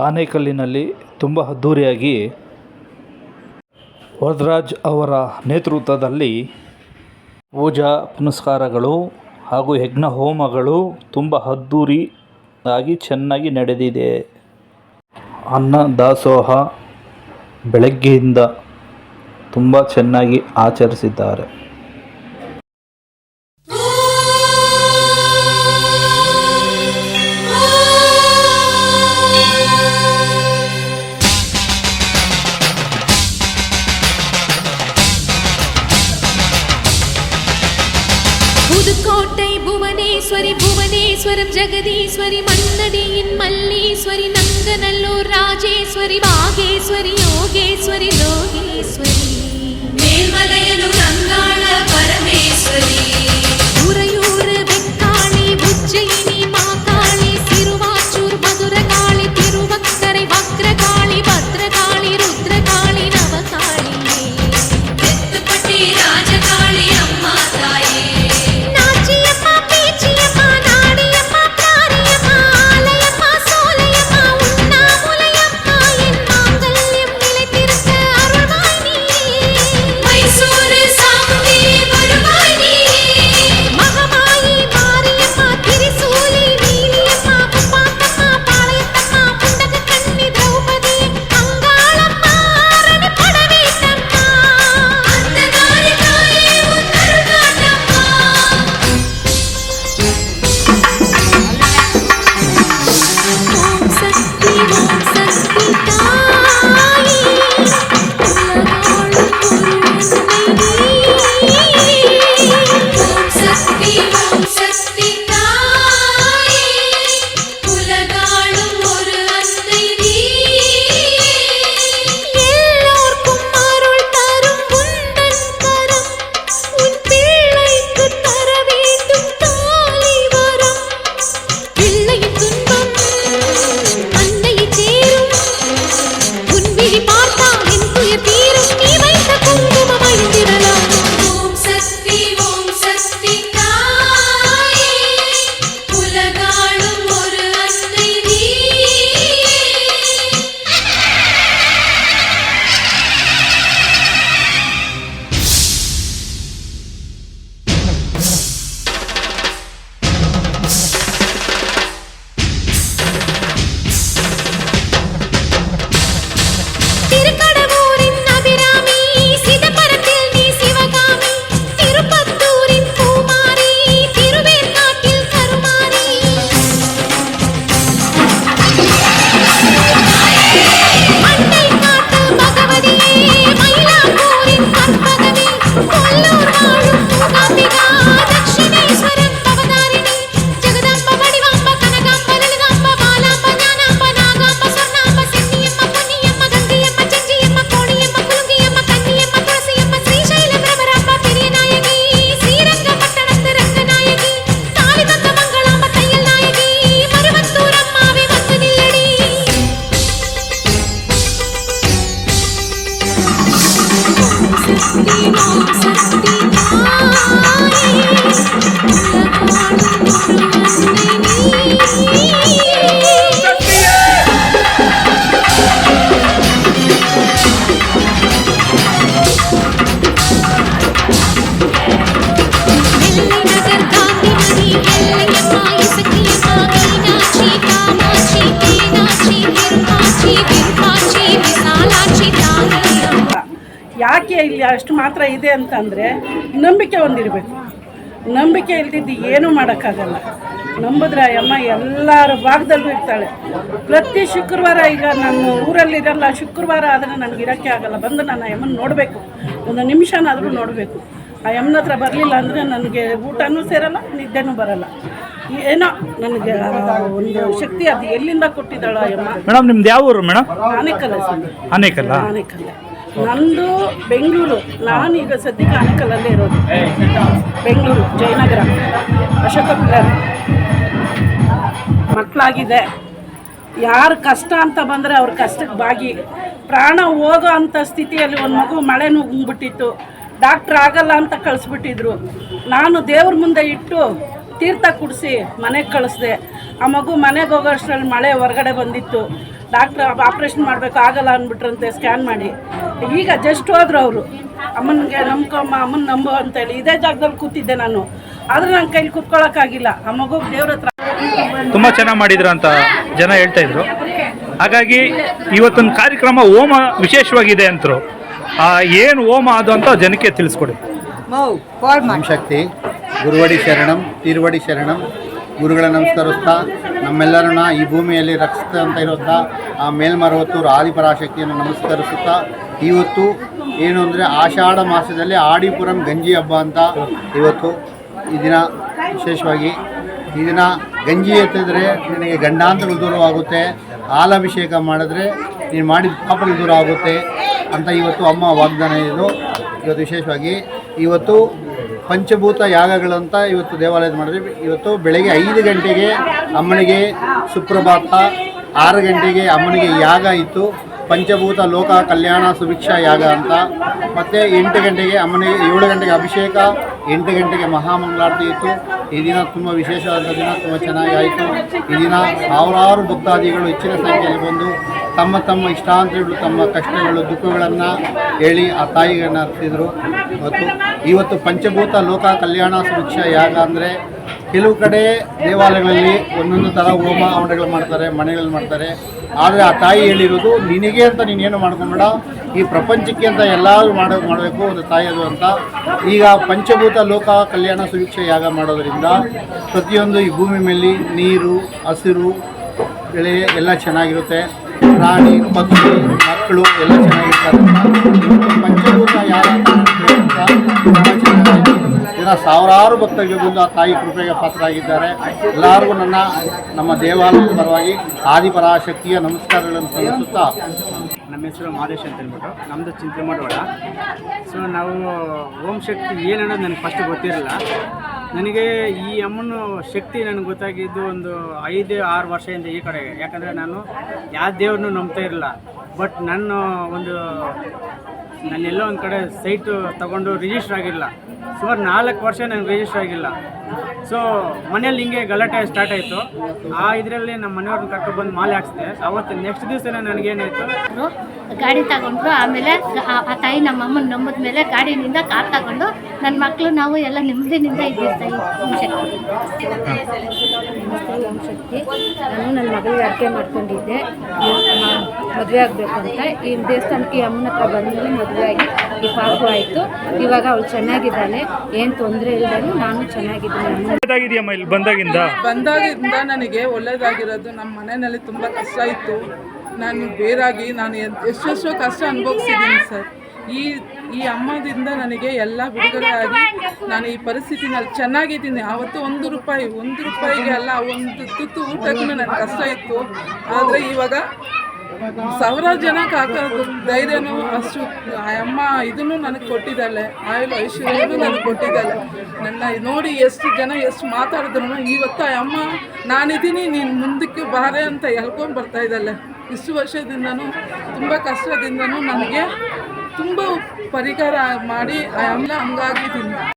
ಆನೇಕಲ್ಲಿನಲ್ಲಿ ತುಂಬ ಅದ್ಧೂರಿಯಾಗಿ ವರದರಾಜ್ ಅವರ ನೇತೃತ್ವದಲ್ಲಿ ಪೂಜಾ ಪುನಸ್ಕಾರಗಳು ಹಾಗೂ ಯಜ್ಞ ಹೋಮಗಳು ತುಂಬ ಅದ್ಧೂರಿ ಆಗಿ ಚೆನ್ನಾಗಿ ನಡೆದಿದೆ. ಅನ್ನ, ದಾಸೋಹ ಬೆಳಗ್ಗೆಯಿಂದ ತುಂಬ ಚೆನ್ನಾಗಿ ಆಚರಿಸಿದ್ದಾರೆ. രാജേശ്വരി നന്ദനല്ലൂർ രാജേശ്വരി ಯಾಕೆ ಇಲ್ಲಿ ಅಷ್ಟು ಮಾತ್ರ ಇದೆ ಅಂತಂದರೆ ನಂಬಿಕೆ ಒಂದಿರಬೇಕು. ನಂಬಿಕೆ ಇಲ್ದಿದ್ದು ಏನೂ ಮಾಡೋಕ್ಕಾಗಲ್ಲ. ನಂಬಿದ್ರೆ ಅಮ್ಮ ಎಲ್ಲರ ಭಾಗದಲ್ಲೂ ಇರ್ತಾಳೆ. ಪ್ರತಿ ಶುಕ್ರವಾರ ಈಗ ನಾನು ಊರಲ್ಲಿರಲ್ಲ ಶುಕ್ರವಾರ ಆದರೆ ನನಗೆ ಇರೋಕ್ಕೆ ಆಗಲ್ಲ. ಬಂದು ನಾನು ಆ ಅಮ್ಮನ ನೋಡಬೇಕು. ಒಂದು ನಿಮಿಷನಾದರೂ ನೋಡಬೇಕು. ಆ ಯಮ್ಮನ ಹತ್ರ ಬರಲಿಲ್ಲ ಅಂದರೆ ನನಗೆ ಊಟನೂ ಸೇರಲ್ಲ ನಿದ್ದೆನೂ ಬರಲ್ಲ. ಏನೋ ನನಗೆ ಒಂದು ಶಕ್ತಿ ಅದು ಎಲ್ಲಿಂದ ಕೊಟ್ಟಿದ್ದಾಳ ಯಮ್ಮ ಮೇಡಮ್ ನಿಮ್ದು ಯಾವ ಊರು ಮೇಡಮ್? ಆನೆಕಲ್ಲ ಸರ್ ಆನೇಕಲ್ಲ? ಆನೆಕಲ್ಲೆ. ನಂದು ಬೆಂಗಳೂರು. ನಾನು ಈಗ ಸದ್ಯಕ್ಕೆ ಆನೆಕಲ್ಲಲ್ಲೇ ಇರೋದು. ಬೆಂಗಳೂರು, ಜಯನಗರ ಅಶೋಕ ಪಿಲ್ಲರ್ ಮಕ್ಕಳಾಗಿದೆ. ಯಾರು ಕಷ್ಟ ಅಂತ ಬಂದರೆ ಅವ್ರ ಕಷ್ಟಕ್ಕೆ ಬಾಗಿ ಪ್ರಾಣ ಹೋಗೋ ಅಂಥ ಸ್ಥಿತಿಯಲ್ಲಿ ಒಂದು ಮಗು ಮಳೆ ನುಗ್ಗಿಬಿಟ್ಟಿತ್ತು. ಡಾಕ್ಟ್ರ್ ಆಗಲ್ಲ ಅಂತ ಕಳಿಸ್ಬಿಟ್ಟಿದ್ರು. ನಾನು ದೇವ್ರ ಮುಂದೆ ಇಟ್ಟು ತೀರ್ಥ ಕುಡಿಸಿ ಮನೆಗೆ ಕಳಿಸ್ದೆ. ಆ ಮಗು ಮನೆಗೆ ಹೋಗೋಷ್ಟರಲ್ಲಿ ಮಳೆ ಹೊರಗಡೆ ಬಂದಿತ್ತು. ಡಾಕ್ಟ್ರ್ ಆಪ್ರೇಷನ್ ಮಾಡಬೇಕು ಆಗಲ್ಲ ಅಂದ್ಬಿಟ್ರಂತೆ ಸ್ಕ್ಯಾನ್ ಮಾಡಿ. ಈಗ ಜಸ್ಟ್ ಹೋದ್ರು ಅವರು. ಅಮ್ಮನಿಗೆ ನಂಬ್ಕೊಮ್ಮ ಅಮ್ಮನ ನಂಬು ಅಂತೇಳಿ ಇದೇ ಜಾಗದಲ್ಲಿ ಕೂತಿದ್ದೆ ನಾನು. ಆದ್ರೆ ನನ್ನ ಕೈಲಿ ಕೂತ್ಕೊಳ್ಳೋಕ್ಕಾಗಿಲ್ಲ ಆ ಮಗು ದೇವ್ರ ಹತ್ರ ತುಂಬ ಚೆನ್ನಾಗಿ ಮಾಡಿದ್ರು ಅಂತ ಜನ ಹೇಳ್ತಾ ಇದ್ರು. ಹಾಗಾಗಿ ಇವತ್ತೊಂದು ಕಾರ್ಯಕ್ರಮ ಹೋಮ ವಿಶೇಷವಾಗಿದೆ ಅಂತರು ಏನು ಹೋಮ ಅದು ಅಂತ ಜನಕ್ಕೆ ತಿಳಿಸ್ಕೊಡಿ. ಶಕ್ತಿ. ಗುರುವಡಿ ಶರಣಂ ತಿರುವಡಿ ಶರಣಂ. ಗುರುಗಳ ನಮಸ್ಕರಿಸ್ತಾ. ನಮ್ಮೆಲ್ಲರನ್ನ ಈ ಭೂಮಿಯಲ್ಲಿ ರಕ್ಷಿಸ್ತಾ ಇರುತ್ತಾ ಆ ಮೇಲ್ಮರವತ್ತೂರು ಆದಿಪರಾಶಕ್ತಿಯನ್ನು ನಮಸ್ಕರಿಸುತ್ತಾ, ಇವತ್ತು ಏನು ಅಂದರೆ ಆಷಾಢ ಮಾಸದಲ್ಲಿ ಆಡಿಪುರಂ ಗಂಜಿ ಹಬ್ಬ ಅಂತ ಇವತ್ತು ಈ ದಿನ ವಿಶೇಷವಾಗಿ ಈ ದಿನ ಗಂಜಿ ಎತ್ತಿದ್ರೆ ನಿನಗೆ ಗಂಡಾಂತರ ದೂರವಾಗುತ್ತೆ ಹಾಲಾಭಿಷೇಕ ಮಾಡಿದ್ರೆ ನೀನು ಮಾಡಿದ ಪಾಪಗಳು ದೂರ ಆಗುತ್ತೆ ಅಂತ ಇವತ್ತು ಅಮ್ಮ ವಾಗ್ದಾನ ಇದು ಇವತ್ತು ವಿಶೇಷವಾಗಿ ಇವತ್ತು ಪಂಚಭೂತ ಯಾಗಗಳಂತ ಇವತ್ತು ದೇವಾಲಯದ ಮಾಡಿದ್ವಿ. ಇವತ್ತು ಬೆಳಗ್ಗೆ ಐದು ಗಂಟೆಗೆ ಅಮ್ಮನಿಗೆ ಸುಪ್ರಭಾತ, ಆರು ಗಂಟೆಗೆ ಅಮ್ಮನಿಗೆ ಯಾಗ ಇತ್ತು. ಪಂಚಭೂತ ಲೋಕ ಕಲ್ಯಾಣ ಸುಭಿಕ್ಷಾ ಯಾಗ ಅಂತ. ಮತ್ತು ಎಂಟು ಗಂಟೆಗೆ ಅಮ್ಮನಿಗೆ, ಏಳು ಗಂಟೆಗೆ ಅಭಿಷೇಕ, ಎಂಟು ಗಂಟೆಗೆ ಮಹಾಮಂಗಳಾರತಿ ಇತ್ತು. ಈ ದಿನ ತುಂಬ ವಿಶೇಷವಾದ ದಿನ, ತುಂಬ ಚೆನ್ನಾಗಿ ಆಯಿತು. ಈ ದಿನ ಸಾವಿರಾರು ಭಕ್ತಾದಿಗಳು ಹೆಚ್ಚಿನ ಸಂಖ್ಯೆಯಲ್ಲಿ ಬಂದು ತಮ್ಮ ತಮ್ಮ ಇಷ್ಟಾಂತರಗಳು, ತಮ್ಮ ಕಷ್ಟಗಳು, ದುಃಖಗಳನ್ನು ಹೇಳಿ ಆ ತಾಯಿಗಳನ್ನ ಅರ್ಪಿಸಿದರು. ಮತ್ತು ಇವತ್ತು ಪಂಚಭೂತ ಲೋಕ ಕಲ್ಯಾಣ ಸುರಕ್ಷಾ ಯಾಗ ಅಂದರೆ ಕೆಲವು ಕಡೆ ದೇವಾಲಯಗಳಲ್ಲಿ ಒಂದೊಂದು ಥರ ಹೋಮ ಹವನಗಳು ಮಾಡ್ತಾರೆ, ಮನೆಗಳಲ್ಲಿ ಮಾಡ್ತಾರೆ. ಆದರೆ ಆ ತಾಯಿ ಹೇಳಿರೋದು, ನಿನಗೆ ಅಂತ ನೀನೇನು ಮಾಡ್ಕೊಂಬೇಡ, ಈ ಪ್ರಪಂಚಕ್ಕೆ ಅಂತ ಎಲ್ಲರೂ ಮಾಡೋ, ಮಾಡಬೇಕು, ಒಂದು ತಾಯಿಯದು ಅಂತ. ಈಗ ಪಂಚಭೂತ ಲೋಕ ಕಲ್ಯಾಣ ಸುಭಿಕ್ಷೆ ಯಾಗ ಮಾಡೋದರಿಂದ ಪ್ರತಿಯೊಂದು ಈ ಭೂಮಿ ಮೇಲೆ ನೀರು, ಹಸಿರು, ಬೆಳೆ ಎಲ್ಲ ಚೆನ್ನಾಗಿರುತ್ತೆ. ಪ್ರಾಣಿ ಪಕ್ಷಿ ಮಕ್ಕಳು ಎಲ್ಲ ಚೆನ್ನಾಗಿರ್ತಾರೆ. ಪಂಚಭೂತ ಯಾರು ಸಾವಿರಾರು ಭಕ್ತರಿಗೆ ಬಂದು ಆ ತಾಯಿ ಕೃಪೆಗೆ ಪಾತ್ರರಾಗಿದ್ದಾರೆ. ಎಲ್ಲರಿಗೂ ನನ್ನ, ನಮ್ಮ ದೇವಾಲಯದ ಪರವಾಗಿ ಆದಿಪರಾಶಕ್ತಿಯ ನಮಸ್ಕಾರಗಳನ್ನು ಸಲ್ಲಿಸುತ್ತಾ ನಮ್ಮ ಹೆಸರು ಮಾದೇಶ್ ಅಂತ ಹೇಳ್ಬಿಟ್ಟು. ನಮ್ಮದು ಚಿಂತೆ ಮಾಡೋಣ ಸೊ ನಾವು ಓಂ ಶಕ್ತಿ ಏನು ಅನ್ನೋದು ನನಗೆ ಫಸ್ಟ್ ಗೊತ್ತಿರಲಿಲ್ಲ ನನಗೆ ಈ ಅಮ್ಮನ ಶಕ್ತಿ ನನಗೆ ಗೊತ್ತಾಗಿದ್ದು ಒಂದು ಐದು, ಆರು ವರ್ಷದಿಂದ ಈ ಕಡೆ. ಯಾಕಂದರೆ ನಾನು ಯಾವ ದೇವ್ರನ್ನೂ ನಂಬ್ತಾ ಇರಲಿಲ್ಲ ಬಟ್ ನನ್ನ ಒಂದು ನಾನೆಲ್ಲೋ ಒಂದು ಕಡೆ ಸೈಟು ತಗೊಂಡು ರಿಜಿಸ್ಟರ್ ಆಗಿಲ್ಲ. ಸುಮಾರು ನಾಲ್ಕು ವರ್ಷ ನಾನು ರಿಜಿಸ್ಟರ್ ಆಗಿಲ್ಲ. ಸೊ ಮನೇಲಿ ಹಿಂಗೆ ಗಲಾಟೆ ಸ್ಟಾರ್ಟ್ ಆಯಿತು. ಆ ಇದರಲ್ಲಿ ನಮ್ಮ ಮನೆಯವ್ರನ್ನ ಕರ್ಕೊಂಡು ಬಂದು ಮಾಲೆ ಹಾಕ್ಸಿದೆ. ಅವತ್ತು ನೆಕ್ಸ್ಟ್ ದಿವಸನೇ ನನಗೇನಾಯಿತು? ಗಾಡಿ ತಗೊಂಡ್ರು ಆಮೇಲೆ ಆ- ಆ ತಾಯಿ ನಮ್ಮ ಅಮ್ಮನ ನಂಬಿದ ಮೇಲೆ ಗಾಡಿನಿಂದ ಕಾರ್ ತಗೊಂಡು ನನ್ನ ಮಕ್ಕಳು ನಾವು ಎಲ್ಲ ನೆಮ್ಮದಿನಿಂದ ಇದ್ದೀವಿ ಓಂ ಶಕ್ತಿ. ನಮಸ್ತೆ ಓಂ ಶಕ್ತಿ. ನಾನು ನನ್ನ ಮಗಳಿಗೆ ಅಡುಗೆ ಮಾಡ್ಕೊಂಡಿದ್ದೆ. ಮದುವೆ ಆಗಬೇಕು ಅಂತ. ಈ ದೇವಸ್ಥಾನಕ್ಕೆ ಈ ಅಮ್ಮನ ಹತ್ರ ಬಂದಮೇಲೆ ಮದುವೆ ಆಗಿ ಈ ಪಾಪು ಆಯಿತು. ಇವಾಗ ಅವಳು ಚೆನ್ನಾಗಿದ್ದಾಳೆ. ಏನು ತೊಂದರೆ ಇಲ್ಲದೆ ನಾನು ಚೆನ್ನಾಗಿದ್ದೀನಿ. ಅಮ್ಮನ ಒಳ್ಳೆದಾಗಿದೆಯಮ್ಮ ಇಲ್ಲಿ ಬಂದಾಗಿಂದ? ಬಂದಾಗಿಂದ ನನಗೆ ಒಳ್ಳೇದಾಗಿರೋದು ನಮ್ಮ ಮನೆಯಲ್ಲಿ ತುಂಬ ಕಷ್ಟ ಇತ್ತು. ನಾನು ಬೇರಾಗಿ ನಾನು ಎಷ್ಟೆಷ್ಟೋ ಕಷ್ಟ ಅನುಭವಿಸಿದ್ದೀನಿ ಸರ್. ಈ ಈ ಅಮ್ಮದಿಂದ ನನಗೆ ಎಲ್ಲ ಬಿಡುಗಡೆ ಆಗಿ ನಾನು ಈ ಪರಿಸ್ಥಿತಿನಲ್ಲಿ ಚೆನ್ನಾಗಿದ್ದೀನಿ. ಆವತ್ತು ಒಂದು ರೂಪಾಯಿ ಒಂದು ರೂಪಾಯಿಗೆ ಅಲ್ಲ ಒಂದು ತುತ್ತು ಊಟಕ್ಕೂ ನನಗೆ ಕಷ್ಟ ಇತ್ತು. ಆದರೆ ಇವಾಗ ಸಾವಿರಾರು ಜನ ಹಾಕೋದು ಧೈರ್ಯನೂ ಅಷ್ಟು ಅಮ್ಮ ಇದನ್ನು ನನಗೆ ಕೊಟ್ಟಿದ್ದಾಳೆ ಆಯುಲ್ ಐಶ್ವರ್ಯನು ನನಗೆ ಕೊಟ್ಟಿದ್ದಾಳೆ. ನನ್ನ ನೋಡಿ ಎಷ್ಟು ಜನ ಎಷ್ಟು ಮಾತಾಡಿದ್ರು ಇವತ್ತು ಅಮ್ಮ, ನಾನಿದ್ದೀನಿ, ನೀನು ಮುಂದಕ್ಕೆ ಬಾರೆ ಅಂತ ಹೇಳ್ಕೊಂಡು ಬರ್ತಾ ಇದ್ದಾಳೆ. ಇಷ್ಟು ವರ್ಷದಿಂದನೂ, ತುಂಬ ಕಷ್ಟದಿಂದನೂ ನನಗೆ ತುಂಬ ಪರಿಹಾರ ಮಾಡಿ ಅಮ್ಮ ಹಂಗಾಗಿದ್ದೀನಿ